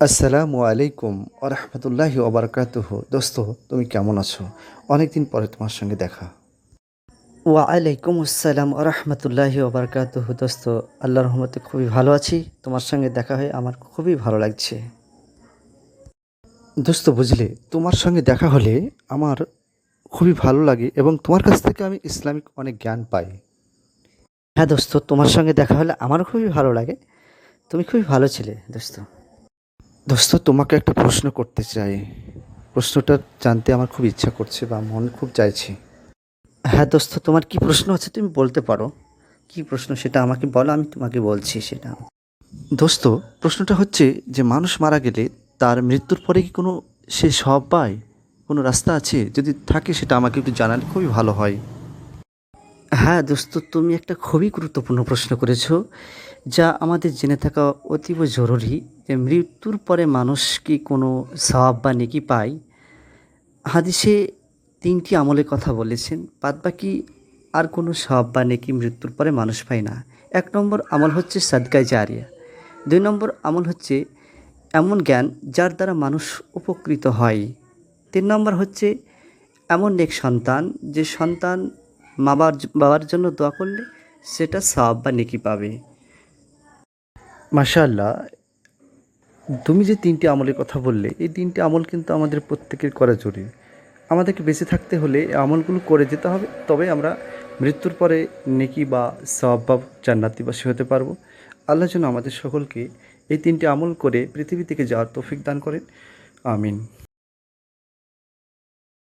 আসসালামু আলাইকুম আরহামতুল্লাহি ওবরকাতুহ দোস্ত, তুমি কেমন আছো? অনেকদিন পরে তোমার সঙ্গে দেখা। ওয়ালাইকুম আসসালাম রহমতুল্লাহি ওবরকাতুহ দোস্ত আল্লাহ রহমতে খুবই ভালো আছি। তোমার সঙ্গে দেখা হয়ে আমার খুবই ভালো লাগছে। দোস্ত, বুঝলে, তোমার সঙ্গে দেখা হলে আমার খুবই ভালো লাগে এবং তোমার কাছ থেকে আমি ইসলামিক অনেক জ্ঞান পাই। হ্যাঁ দোস্ত, তোমার সঙ্গে দেখা হলে আমারও খুবই ভালো লাগে। তুমি খুবই ভালো ছিলে, দোস্ত। দোস্ত, তোমাকে একটা প্রশ্ন করতে চাই। প্রশ্নটা জানতে আমার খুব ইচ্ছা করছে বা মন খুব চাইছে। হ্যাঁ দোস্ত, তোমার কি প্রশ্ন আছে তুমি বলতে পারো। কি প্রশ্ন সেটা আমাকে বলো, আমি তোমাকে বলছি সেটা। দোস্ত, প্রশ্নটা হচ্ছে যে মানুষ মারা গেলে তার মৃত্যুর পরে কি কোনো সে সব পায়? কোনো রাস্তা আছে? যদি থাকে সেটা আমাকে একটু জানালে খুবই ভালো হয়। হ্যাঁ দোস্ত, তুমি একটা খুবই গুরুত্বপূর্ণ প্রশ্ন করেছ, যা আমাদের জেনে থাকা অতীব জরুরি যে মৃত্যুর পরে মানুষ কি কোনো সওয়াব বা নেকি পায়। হাদিসে তিনটি আমলের কথা বলেছেন বাদ বাকি আর কোনো সওয়াব বা নেকি মৃত্যুর পরে মানুষ পায় না। এক নম্বর আমল হচ্ছে সাদগায় জারিয়া, দুই নম্বর আমল হচ্ছে এমন জ্ঞান যার দ্বারা মানুষ উপকৃত হয়। তিন নম্বর হচ্ছে এমন এক সন্তান যে সন্তান মাবার বাবার জন্য দোয়া করলে সেটা সওয়াব বা নেকি পাবে। মাশাআল্লাহ, তুমি যে তিনটি আমলের কথা বললে, এই তিনটি আমল কিন্তু আমাদের প্রত্যেকের করা জরুরি। আমাদেরকে বেঁচে থাকতে হলে আমলগুলো করে যেতে হবে, তবে আমরা মৃত্যুর পরে নেকি বা সওয়াব বা জান্নাতিবাসী হতে পারব। আল্লাহ যেন আমাদের সকলকে এই তিনটি আমল করে পৃথিবী থেকে যাওয়ার তৌফিক দান করেন। আমিন।